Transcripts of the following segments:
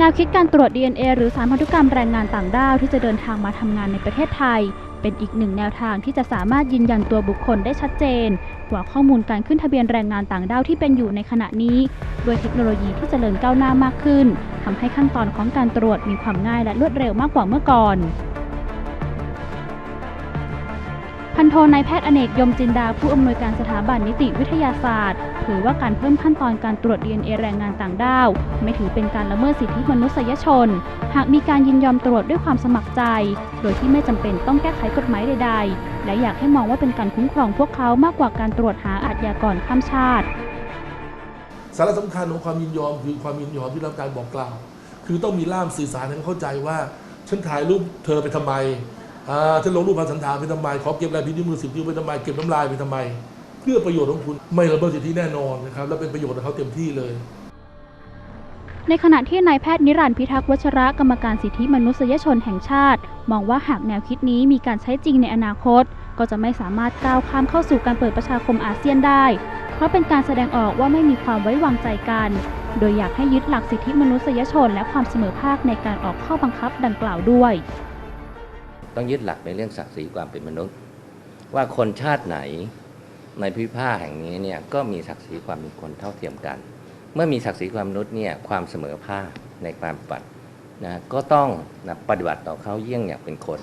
แนวคิดการตรวจ DNA หรือสารพันธุกรรมแรงงานต่างด้าวที่จะเดินทางมาทำงานในประเทศไทย เป็นอีกหนึ่งแนวทางที่จะสามารถยืนยันตัวบุคคลได้ชัดเจน กว่าข้อมูลการขึ้นทะเบียนแรงงานต่างด้าวที่เป็นอยู่ในขณะนี้ด้วยเทคโนโลยีที่เจริญก้าวหน้ามากขึ้นทำให้ขั้นตอนของการตรวจมีความง่ายและรวดเร็วมากกว่าเมื่อก่อน พันโทนายแพทย์อเนกยมจินดาผู้อำนวยการสถาบันนิติวิทยาศาสตร์เผยว่าการเพิ่มขั้นตอนการตรวจ DNA แรงงานต่างด้าว ไม่ถือเป็นการละเมิดสิทธิมนุษยชน หากมีการยินยอมตรวจด้วยความสมัครใจ โดยที่ไม่จำเป็นต้องแก้ไขกฎหมายใด ๆ และอยากให้มองว่าเป็นการคุ้มครองพวกเขามากกว่าการตรวจหาอาชญากรข้ามชาติ สาระสำคัญของความยินยอมคือความยินยอมที่รับการบอกกล่าว คือต้องมีล่ามสื่อสารให้เขาเข้าใจว่าฉันถ่ายรูปเธอไปทำไม อ่าฉันลงรูปพันสันฐานไปทำไมขอเก็บลายพิมพ์นิ้วมือสิบนิ้วไปทำไมเก็บน้ำลายไปทำไม เพื่อประโยชน์ของคุณไม่ละเมิดสิทธิแน่นอนนะครับและเป็นประโยชน์กับเขาเต็มที่เลยในขณะที่นายแพทย์นิรันดร์พิทักษ์วัชระกรรมการสิทธิมนุษยชนแห่งชาติ มองว่าหากแนวคิดนี้มีการใช้จริงในอนาคต ก็จะไม่สามารถก้าวข้ามเข้าสู่การเปิดประชาคมอาเซียนได้ เพราะเป็นการแสดงออกว่าไม่มีความไว้วางใจกัน โดยอยากให้ยึดหลักสิทธิมนุษยชน และความเสมอภาคในการออกข้อบังคับดังกล่าวด้วย ต้องยึดหลักในเรื่องศักดิ์ศรีความเป็นมนุษย์ ว่าคนชาติไหนในพิพาแห่งนี้เนี่ยก็มีศักดิ์ศรีความเป็นคนเท่าเทียมกัน เมื่อมีศักดิ์ศรีความมนุษย์เนี่ยความเสมอภาคในความปฏิบัตินะก็ต้องนะปฏิบัติต่อเขาเยี่ยงอย่างเป็นคน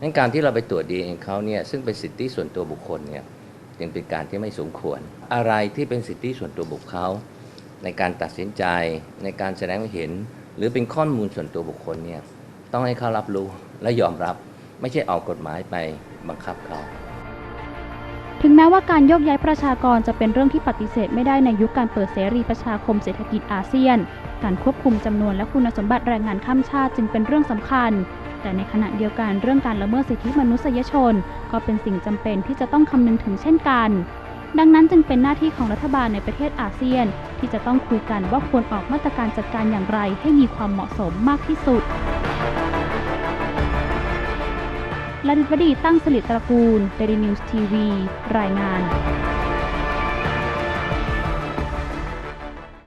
งั้นการที่เราไปตรวจดีเองเขาเนี่ยซึ่งเป็นสิทธิส่วนตัวบุคคลเนี่ยยังเป็นการที่ไม่สมควร อะไรที่เป็นสิทธิส่วนตัวบุคคลในการตัดสินใจในการแสดงเห็น หรือเป็นข้อมูลส่วนตัวบุคคลเนี่ยต้องให้เขารับรู้และยอมรับ ไม่ใช่ออกกฎหมายไปบังคับเขาถึงแม้ว่าการโยกย้ายประชากรจะเป็นเรื่องที่ปฏิเสธไม่ได้ในยุคการเปิดเสรีประชาคมเศรษฐกิจอาเซียน การควบคุมจำนวนและคุณสมบัติแรงงานข้ามชาติจึงเป็นเรื่องสำคัญ แต่ในขณะเดียวกันเรื่องการละเมิดสิทธิมนุษยชน ก็เป็นสิ่งจำเป็นที่จะต้องคำนึงถึงเช่นกัน ดังนั้นจึงเป็นหน้าที่ของรัฐบาลในประเทศอาเซียน ที่จะต้องคุยกันว่าควรออกมาตรการจัดการอย่างไรให้มีความเหมาะสมมากที่สุด ลดิตวดีตั้งสลิดตระกูลเดลินิวส์ทีวี รายงาน